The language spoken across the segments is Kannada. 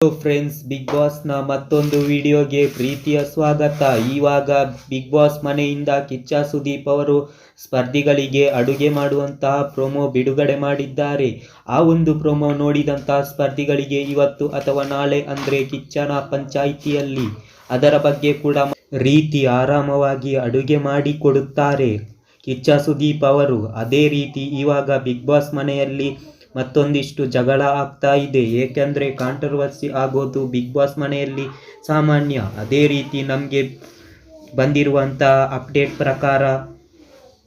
ಫ್ರೆಂಡ್ಸ್ ಬಿಗ್ ಬಾಸ್ನ ಮತ್ತೊಂದು ವಿಡಿಯೋಗೆ ಪ್ರೀತಿಯ ಸ್ವಾಗತ. ಇವಾಗ ಬಿಗ್ ಬಾಸ್ ಮನೆಯಿಂದ ಕಿಚ್ಚ ಸುದೀಪ್ ಅವರು ಸ್ಪರ್ಧಿಗಳಿಗೆ ಅಡುಗೆ ಮಾಡುವಂತಹ ಪ್ರೊಮೋ ಬಿಡುಗಡೆ ಮಾಡಿದ್ದಾರೆ. ಆ ಒಂದು ಪ್ರೊಮೋ ನೋಡಿದಂತಹ ಸ್ಪರ್ಧಿಗಳಿಗೆ ಇವತ್ತು ಅಥವಾ ನಾಳೆ ಅಂದರೆ ಕಿಚ್ಚನ ಪಂಚಾಯಿತಿಯಲ್ಲಿ ಅದರ ಬಗ್ಗೆ ಕೂಡ ರೀತಿ ಆರಾಮವಾಗಿ ಅಡುಗೆ ಮಾಡಿ ಕೊಡುತ್ತಾರೆ. ಕಿಚ್ಚ ಸುದೀಪ್ ಅವರು ಅದೇ ರೀತಿ ಇವಾಗ ಬಿಗ್ ಬಾಸ್ ಮನೆಯಲ್ಲಿ ಮತ್ತೊಂದಿಷ್ಟು ಜಗಳ ಆಗ್ತಾ ಇದೆ. ಏಕೆಂದರೆ ಕಾಂಟ್ರವರ್ಸಿ ಆಗೋದು ಬಿಗ್ ಬಾಸ್ ಮನೆಯಲ್ಲಿ ಸಾಮಾನ್ಯ. ಅದೇ ರೀತಿ ನಮಗೆ ಬಂದಿರುವಂಥ ಅಪ್ಡೇಟ್ ಪ್ರಕಾರ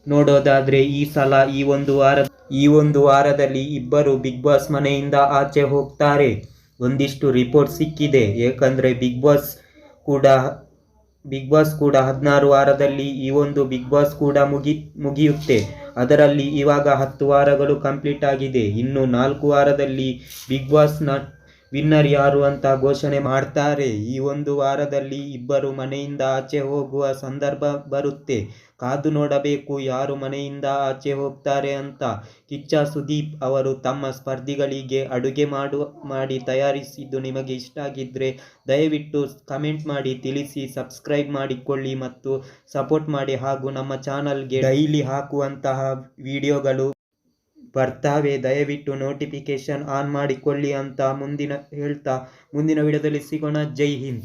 ನೋಡೋದಾದರೆ ಈ ಸಲ ಈ ಒಂದು ವಾರ ಈ ಒಂದು ವಾರದಲ್ಲಿ ಇಬ್ಬರು ಬಿಗ್ ಬಾಸ್ ಮನೆಯಿಂದ ಆಚೆ ಹೋಗ್ತಾರೆ. ಒಂದಿಷ್ಟು ರಿಪೋರ್ಟ್ ಸಿಕ್ಕಿದೆ. ಏಕೆಂದರೆ ಬಿಗ್ ಬಾಸ್ ಕೂಡ, ಬಿಗ್ ಬಾಸ್ ಕೂಡ ಹದಿನಾರು ವಾರದಲ್ಲಿ ಈ ಒಂದು ಬಿಗ್ ಬಾಸ್ ಕೂಡ ಮುಗಿ, ಮುಗಿಯುತ್ತೆ. ಅದರಲ್ಲಿ ಇವಾಗ ಹತ್ತು ವಾರಗಳು ಕಂಪ್ಲೀಟ್ ಆಗಿದೆ. ಇನ್ನು ನಾಲ್ಕು ವಾರದಲ್ಲಿ ಬಿಗ್ ಬಾಸ್ನ ವಿನ್ನರ್ ಯಾರು ಅಂತ ಘೋಷಣೆ ಮಾಡ್ತಾರೆ. ಈ ಒಂದು ವಾರದಲ್ಲಿ ಇಬ್ಬರು ಮನೆಯಿಂದ ಆಚೆ ಹೋಗುವ ಸಂದರ್ಭ ಬರುತ್ತೆ. ಕಾದು ನೋಡಬೇಕು ಯಾರು ಮನೆಯಿಂದ ಆಚೆ ಹೋಗ್ತಾರೆ ಅಂತ. ಕಿಚ್ಚ ಸುದೀಪ್ ಅವರು ತಮ್ಮ ಸ್ಪರ್ಧಿಗಳಿಗೆ ಅಡುಗೆ ಮಾಡು, ಮಾಡಿ ತಯಾರಿಸಿದ್ದು ನಿಮಗೆ ಇಷ್ಟ ಆಗಿದ್ದರೆ ದಯವಿಟ್ಟು ಕಮೆಂಟ್ ಮಾಡಿ, ತಿಳಿಸಿ, ಸಬ್ಸ್ಕ್ರೈಬ್ ಮಾಡಿಕೊಳ್ಳಿ ಮತ್ತು ಸಪೋರ್ಟ್ ಮಾಡಿ ಹಾಗೂ ನಮ್ಮ ಚಾನಲ್ಗೆ ಡೈಲಿ ಹಾಕುವಂತಹ ವಿಡಿಯೋಗಳು ಬರ್ತಾವೆ ದಯವಿಟ್ಟು ನೋಟಿಫಿಕೇಶನ್ ಆನ್ ಮಾಡಿಕೊಳ್ಳಿ ಅಂತ ಮುಂದಿನ ಹೇಳ್ತಾ ಮುಂದಿನ ವಿಡಿಯೋದಲ್ಲಿ ಸಿಗೋಣ. ಜೈ ಹಿಂದ್.